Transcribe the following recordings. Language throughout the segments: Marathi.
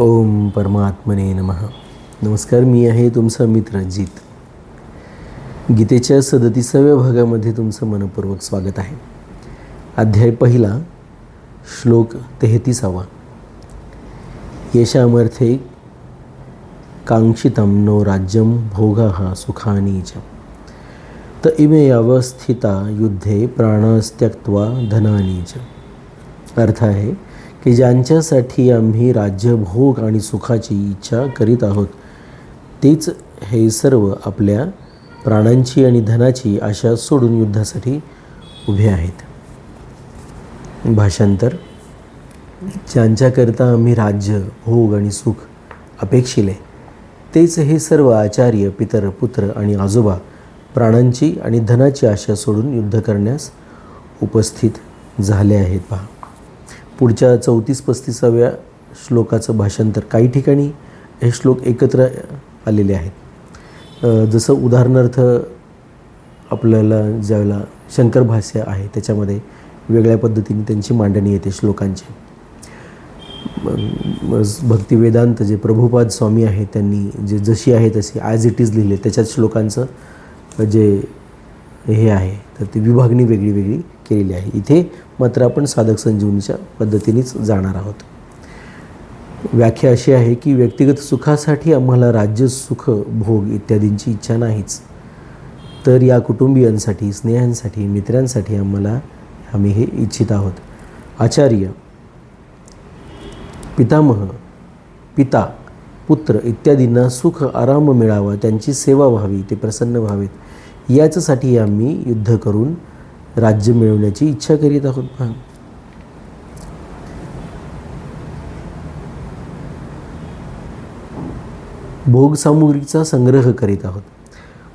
ओम परमात्मने नमः. नमस्कार मी आहे तुमचा मित्र जीत. गीतेच्या सदतीसाव्या भागामध्ये तुमचं मनपूर्वक स्वागत आहे. अध्याय पहिला श्लोक तेहतीसावा. यशामर्थे कांक्षितं नो राज्यं भोगा सुखानी च. त इमे अवस्थिता युद्धे प्राणस्त्यक्त्वा धनानी च. अर्थ आहे की ज्यांच्यासाठी आम्ही राज्यभोग आणि सुखाची इच्छा करीत आहोत तेच हे सर्व आपल्या प्राणांची आणि धनाची आशा सोडून युद्धासाठी उभे आहेत. भाषांतर ज्यांच्याकरता आम्ही राज्य भोग आणि सुख अपेक्षिले तेच हे सर्व आचार्य पितर पुत्र आणि आजोबा प्राणांची आणि धनाची आशा सोडून युद्ध करण्यास उपस्थित झाले आहेत. पहा. पुढच्या चौतीस पस्तीसाव्या श्लोकाचं भाषांतर काही ठिकाणी हे श्लोक एकत्र आलेले आहेत. जसं उदाहरणार्थ आपल्याला ज्यावेळेला शंकर भाष्य आहे त्याच्यामध्ये वेगळ्या पद्धतीने त्यांची मांडणी येते श्लोकांची. भक्ती वेदांत जे प्रभुपाद स्वामी आहेत त्यांनी जे जशी आहे तशी ॲज इट इज लिहिले त्याच्यात श्लोकांचं जे हे आहे तर ती विभागणी वेगळी वेगळी केलेली आहे. इथे मात्र आपण साधक संजीवनीच्या पद्धतीनेच जाणार आहोत. व्याख्या अशी आहे की व्यक्तिगत सुखासाठी आम्हाला राज्य सुख भोग इत्यादींची इच्छा नाहीच. तर या कुटुंबियांसाठी स्नेहांसाठी मित्रांसाठी आम्हाला आम्ही हे इच्छित आहोत. आचार्य पितामह पिता पुत्र इत्यादींना सुख आराम मिळावा त्यांची सेवा व्हावी ते प्रसन्न व्हावेत. याच्यासाठी आम्ही युद्ध करून राज्य मिळवण्याची इच्छा करीत आहोत पहा भोगसामुग्रीचा संग्रह करीत आहोत.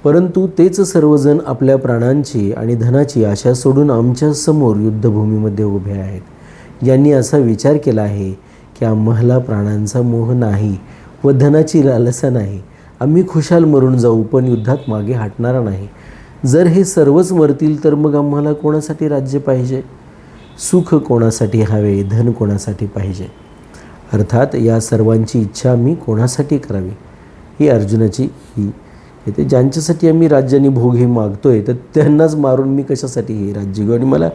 परंतु तेच सर्वजण आपल्या प्राणांची आणि धनाची आशा सोडून आमच्यासमोर युद्धभूमीमध्ये उभे आहेत. यांनी असा विचार केला आहे की आम्हाला प्राणांचा मोह नाही व धनाची लालसा नाही. आम्ही खुशाल मरून जाऊ पण युद्धात मागे हटणार नाही. जर हे सर्वच मरतील तर मग आम्हाला कोणासाठी राज्य पाहिजे? सुख कोणासाठी हवे धन कोणासाठी पाहिजे? अर्थात या सर्वांची इच्छा आम्ही कोणासाठी करावी? ही अर्जुनाची ही येते. ज्यांच्यासाठी आम्ही राज्याने भोग हे मागतो आहे तर त्यांनाच मारून मी कशासाठी हे राज्य घेऊ? आणि मला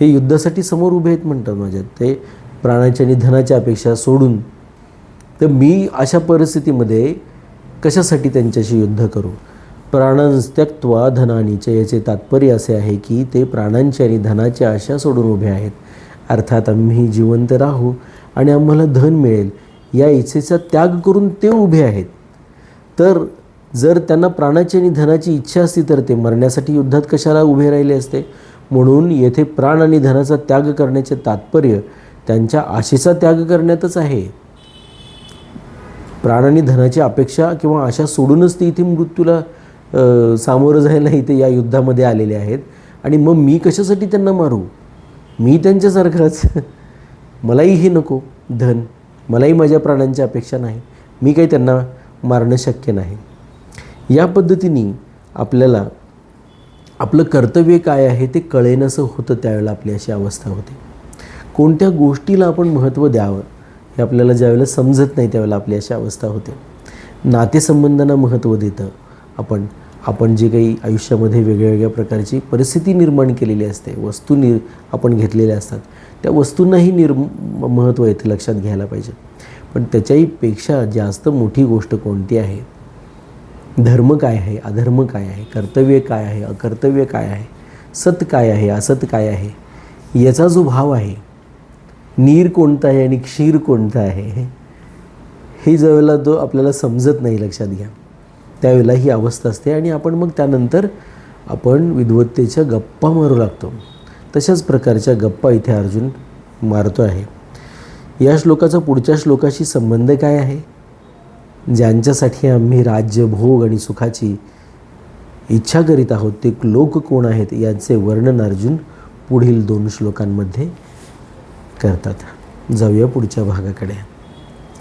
हे युद्धासाठी समोर उभे आहेत म्हणतात माझ्यात. ते प्राणाच्या आणि धनाच्या अपेक्षा सोडून तर मी अशा परिस्थितीमध्ये कशासाठी त्यांच्याशी युद्ध करू? प्राणांस्त्यक्त्वा धनानीचे याचे तात्पर्य असे आहे की ते प्राणांची आणि धनाची आशा सोडून उभे आहेत. अर्थात आम्ही जिवंत राहू आणि आम्हाला धन मिळेल या इच्छेचा त्याग करून ते उभे आहेत. तर जर त्यांना प्राणाची आणि धनाची इच्छा असती तर ते मरण्यासाठी युद्धात कशाला उभे राहिले असते? म्हणून येथे प्राण आणि धनाचा त्याग करण्याचे तात्पर्य त्यांच्या आशेचा त्याग करण्यातच आहे. प्राण आणि धनाची अपेक्षा किंवा आशा सोडूनच ते इथे मृत्यूला सामोरं जायला इथे या युद्धामध्ये आलेले आहेत. आणि मग मी कशासाठी त्यांना मारू? मी त्यांच्यासारखाच. मलाही हे नको. धन. मलाही माझ्या प्राण्यांची अपेक्षा नाही. मी काही त्यांना मारणं शक्य नाही. या पद्धतीने आपल्याला आपलं कर्तव्य काय आहे ते कळेनसं होतं त्यावेळेला आपली अशी अवस्था होते. कोणत्या गोष्टीला आपण महत्त्व द्यावं हे आपल्याला ज्यावेळेला समजत नाही त्यावेळेला आपली अशी अवस्था होते. नातेसंबंधांना महत्त्व देतं. आपण आपण जे काही आयुष्यामध्ये वेगळ्या वेगळ्या प्रकारची परिस्थिती निर्माण केलेली असते वस्तू निर आपण घेतलेल्या असतात त्या वस्तूंनाही निर् महत्त्व येथे लक्षात घ्यायला पाहिजे. पण त्याच्याही पेक्षा जास्त मोठी गोष्ट कोणती आहे? धर्म काय आहे? अधर्म काय आहे? कर्तव्य काय आहे? अकर्तव्य काय आहे? सत काय आहे? असत काय आहे? याचा जो भाव आहे नीर कोणता आहे आणि क्षीर कोणता आहे हे ज्यावेळेला तो आपल्याला समजत नाही लक्षात घ्या. त्यावेळेला ही अवस्था असते आणि आपण मग त्यानंतर आपण विद्वत्तेच्या गप्पा मारू लागतो. तशाच प्रकारच्या गप्पा इथे अर्जुन मारतो आहे. या श्लोकाचा पुढच्या श्लोकाशी संबंध काय आहे? ज्यांच्यासाठी आम्ही राज्य भोग आणि सुखाची इच्छा करीत आहोत ते लोक कोण आहेत याचे वर्णन अर्जुन पुढील दोन श्लोकांमध्ये करतात. जाऊया पुढच्या भागाकडे.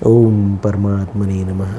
ओम परमात्मने नमः.